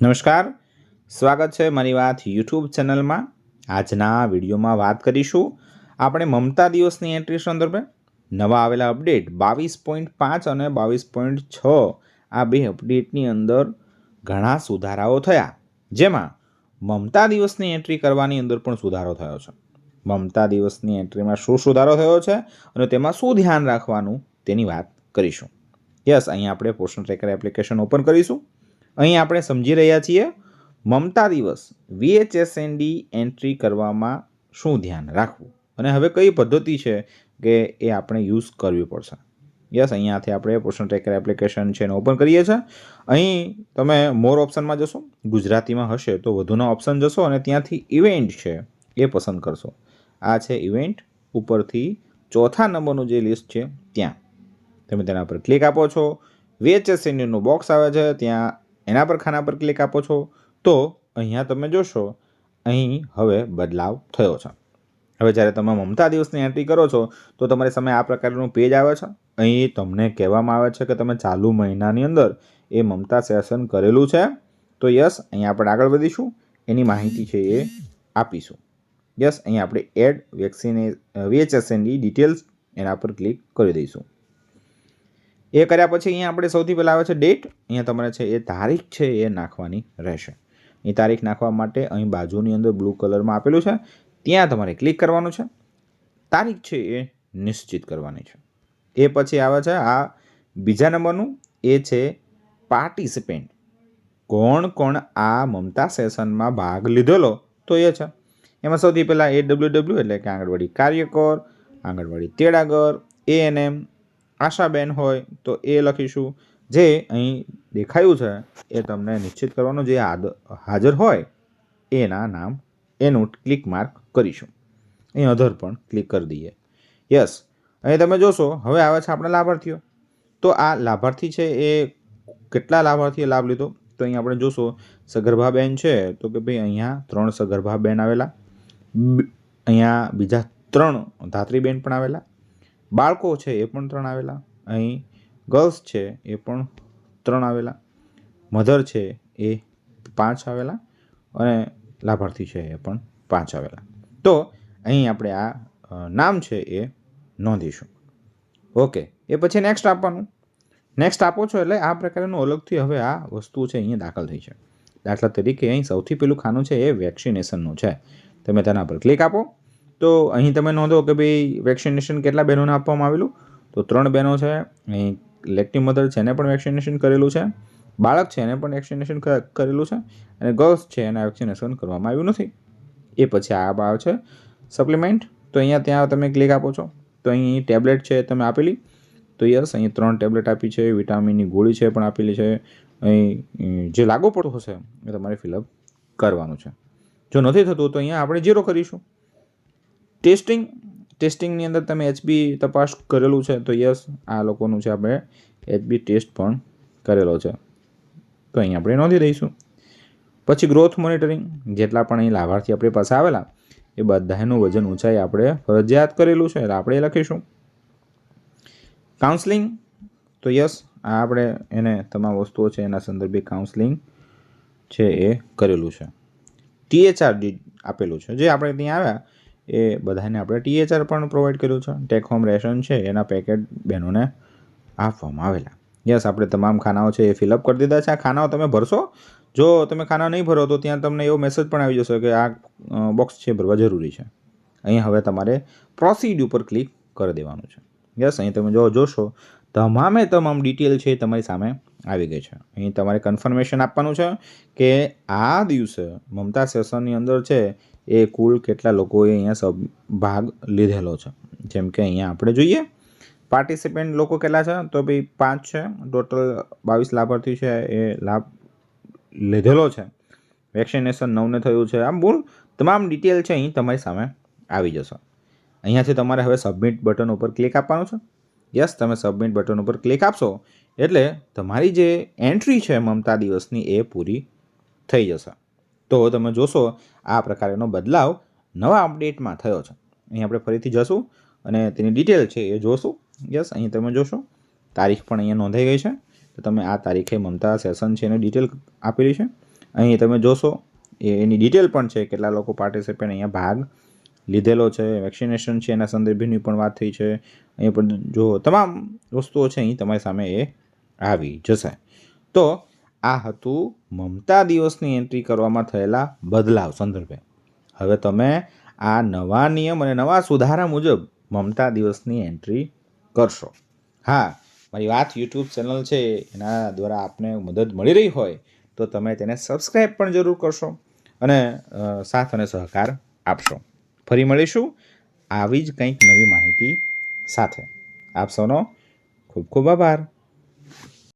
નમસ્કાર. સ્વાગત છે મારી વાત યુટ્યુબ ચેનલમાં. આજના વિડીયોમાં વાત કરીશું આપણે મમતા દિવસની એન્ટ્રી સંદર્ભે નવા આવેલા અપડેટ બાવીસ પોઈન્ટ પાંચ અને બાવીસ પોઈન્ટ છ. આ બે અપડેટની અંદર ઘણા સુધારાઓ થયા. જેમાં મમતા દિવસની એન્ટ્રી કરવાની અંદર પણ સુધારો થયો છે. મમતા દિવસની એન્ટ્રીમાં શું સુધારો થયો છે અને તેમાં શું ધ્યાન રાખવાનું તેની વાત કરીશું. યસ અહીં આપણે પોષણ ટ્રેકર એપ્લિકેશન ઓપન કરીશું. અહીં આપણે સમજી રહ્યા છીએ, મમતા દિવસ વીએચએસએનડી એન્ટ્રી કરવામાં શું ધ્યાન રાખવું? અને હવે કઈ પદ્ધતિ છે કે એ આપણે યુઝ કરવી પડશે? યસ અહીંયાથી આપણે પોષણ ટ્રેકર એપ્લિકેશન છે એને ઓપન કરીએ છીએ. અહીં તમે મોર ઓપ્શનમાં જશો, ગુજરાતીમાં હશે તો વધુના ઓપ્શન જશો અને ત્યાંથી ઇવેન્ટ છે એ પસંદ કરશો. આ છે ઇવેન્ટ ઉપરથી ચોથા નંબરનું જે લિસ્ટ છે ત્યાં. તમે તેના પર ક્લિક આપો છો. વીએચએસએનડીનું બોક્સ આવે છે, ત્યાં એના પર ખાના પર ક્લિક આપો છો, તો અહીંયા તમે જોશો, અહીં હવે બદલાવ થયો છે. હવે જ્યારે તમે મમતા દિવસની એન્ટ્રી કરો છો, તો તમારી સામે આ પ્રકારનું પેજ આવે છે. અહીં તમને કહેવામાં આવે છે કે તમે ચાલુ મહિનાની અંદર એ મમતા સેશન કરેલું છે. તો યસ અહીં આપણે આગળ વધીશું. એની માહિતી છે એ આપીશું. યસ અહીં આપણે એડ વેક્સિને વીએચએસએનની ડિટેલ્સ એના પર ક્લિક કરી દઈશું. એ કર્યા પછી અહીંયા આપણે સૌથી પહેલાં આવે છે ડેટ અહીંયા તમારે છે એ તારીખ છે એ નાખવાની રહેશે. એ તારીખ નાખવા માટે અહીં બાજુની અંદર બ્લુ કલરમાં આપેલું છે. ત્યાં તમારે ક્લિક કરવાનું છે. તારીખ છે એ નિશ્ચિત કરવાની છે. એ પછી આવે છે આ બીજા નંબરનું. એ છે પાર્ટિસિપેન્ટ કોણ કોણ આ મમતા સેશનમાં ભાગ લીધેલો? તો એ છે. એમાં સૌથી પહેલાં એ ડબલ્યુ ડબલ્યુ એટલે કે આંગણવાડી કાર્યકર, આંગણવાડી તેડાગર એએનએમ આશાબેન હોય તો એ લખીશું. જે અહીં દેખાયું છે, એ તમને નિશ્ચિત કરવાનું જે હાજર હોય, એના નામ, એનું ક્લિક માર્ક કરીશું. અહીં અધર પણ ક્લિક કરી દઈએ. યસ અહીં તમે જોશો, હવે આવે છે આપણા લાભાર્થીઓ. તો આ લાભાર્થી છે એ કેટલા લાભાર્થીએ લાભ લીધો? તો અહીં આપણે જોશો સગર્ભા બેન છે, તો કે ભાઈ અહીંયા ત્રણ સગર્ભા બેન આવેલા અહીંયા બીજા ત્રણ ધાત્રીબેન પણ આવેલા. બાળકો છે એ પણ ત્રણ આવેલા. અહીં ગર્લ્સ છે એ પણ ત્રણ આવેલા. મધર છે એ પાંચ આવેલા અને લાભાર્થી છે એ પણ પાંચ આવેલા. તો અહીં આપણે આ નામ છે એ નોંધીશું. ઓકે, એ પછી નેક્સ્ટ આપવાનું. નેક્સ્ટ આપો છો એટલે આ પ્રકારનું અલગથી હવે આ વસ્તુ છે અહીંયા દાખલ થઈ છે. દાખલા તરીકે અહીં સૌથી પહેલું ખાનું છે એ વેક્સિનેશનનું છે. તમે તેના પર ક્લિક આપો. તો અહીં તમે નોંધો કે ભાઈ વેક્સિનેશન કેટલા બહેનોને આપવામાં આવેલું? તો ત્રણ બહેનો છે. અહીં લેક્ટિવ મધર છે એને પણ વેક્સિનેશન કરેલું છે. બાળક છે એને પણ વેક્સિનેશન કરેલું છે. અને ગર્લ્સ છે એને વેક્સિનેશન કરવામાં આવ્યું નથી. એ પછી આ આવે છે. સપ્લિમેન્ટ, તો અહીંયા ત્યાં તમે ક્લિક આપો છો. તો અહીં ટેબ્લેટ છે તમે આપેલી. તો યસ, અહીં ત્રણ ટેબ્લેટ આપી છે. વિટામિનની ગોળી છે પણ આપેલી છે. અહીં જે લાગુ પડતો હશે એ તમારે ફિલઅપ કરવાનું છે. જો નથી થતું તો અહીંયા આપણે ઝીરો કરીશું. ટેસ્ટિંગ, ટેસ્ટિંગની અંદર તમે એચબી તપાસ કરેલું છે, તો યસ, આ લોકોનું છે આપણે એચબી ટેસ્ટ પણ કરેલો છે. તો અહીં આપણે નોંધી દઈશું. પછી ગ્રોથ મોનિટરિંગ, જેટલા પણ અહીં લાભાર્થી આપણી પાસે આવેલા, એ બધાનું વજન ઊંચાઈ આપણે ફરજિયાત કરેલું છે, એટલે આપણે લખીશું. કાઉન્સલિંગ તો યસ, આ આપણે એને તમામ વસ્તુઓ છે, એના સંદર્ભે કાઉન્સલિંગ છે એ કરેલું છે. ટીએચઆર આપેલું છે, જે આપણે ત્યાં આવ્યા એ બધાને આપણે ટીએચઆર પણ પ્રોવાઈડ કર્યું છે. ટેક હોમ રેશન છે, એના પેકેટ બહેનોને આપવામાં આવેલા. યસ આપણે તમામ ખાનાઓ છે એ ફિલઅપ કરી દીધા છે. આ ખાનાઓ તમે ભરશો? જો તમે ખાના નહીં ભરો તો ત્યાં તમને એવો મેસેજ પણ આવી જશે કે આ બોક્સ છે ભરવા જરૂરી છે. અહીં હવે તમારે પ્રોસીડ ઉપર ક્લિક કરી દેવાનું છે. યસ અહીં તમે જો જોશો તમામે તમામ ડિટેલ છે તમારી સામે આવી ગઈ છે. અહીં તમારે કન્ફર્મેશન આપવાનું છે કે આ દિવસે મમતા સેશનની અંદર છે એ કુલ કેટલા લોકોએ અહીંયા ભાગ લીધેલો છે. જેમ કે અહીંયા આપણે જોઈએ પાર્ટિસિપેન્ટ લોકો કેટલા છે? તો ભાઈ પાંચ છે. ટોટલ બાવીસ લાભાર્થી છે એ લાભ લીધેલો છે. વેક્સિનેશન નવને થયું છે. આમ બોલ, તમામ ડિટેલ છે અહીં તમારી સામે આવી જશે. અહીંયાથી તમારે હવે સબમિટ બટન ઉપર ક્લિક આપવાનું છે. યસ, તમે સબમિટ બટન ઉપર ક્લિક આપશો. એટલે તમારી જે એન્ટ્રી છે મમતા દિવસની એ પૂરી થઈ જશે. તો તમે જોશો, આ પ્રકારનો બદલાવ નવા અપડેટમાં થયો છે. અહીં આપણે ફરીથી જશું અને તેની ડિટેલ છે એ જોશું. યસ, અહીં તમે જોશો, તારીખ પણ અહીંયા નોંધાઈ ગઈ છે. તો તમે આ તારીખે મમતા સેશન છે એની ડિટેલ આપેલી છે. અહીં તમે જોશો એની ડિટેલ પણ છે, કેટલા લોકો પાર્ટિસિપેન્ટ અહીંયા ભાગ લીધેલો છે વેક્સિનેશન છે, એના સંદર્ભેની પણ વાત થઈ છે. અહીંયા પણ જો તમામ વસ્તુઓ છે અહીં તમારી સામે એ આવી જશે. તો આ હતું મમતા દિવસની એન્ટ્રી કરવામાં થયેલા બદલાવ સંદર્ભે. હવે તમે આ નવા નિયમ અને નવા સુધારા મુજબ મમતા દિવસની એન્ટ્રી કરશો. હા, મારી વાત યુટ્યુબ ચેનલ છે, એના દ્વારા આપને મદદ મળી રહી હોય, તો તમે તેને સબસ્ક્રાઈબ પણ જરૂર કરશો અને સાથ અને સહકાર આપશો. ફરી મળીશું આવી જ કંઈક નવી માહિતી સાથે. આપ સૌનો ખૂબ ખૂબ આભાર.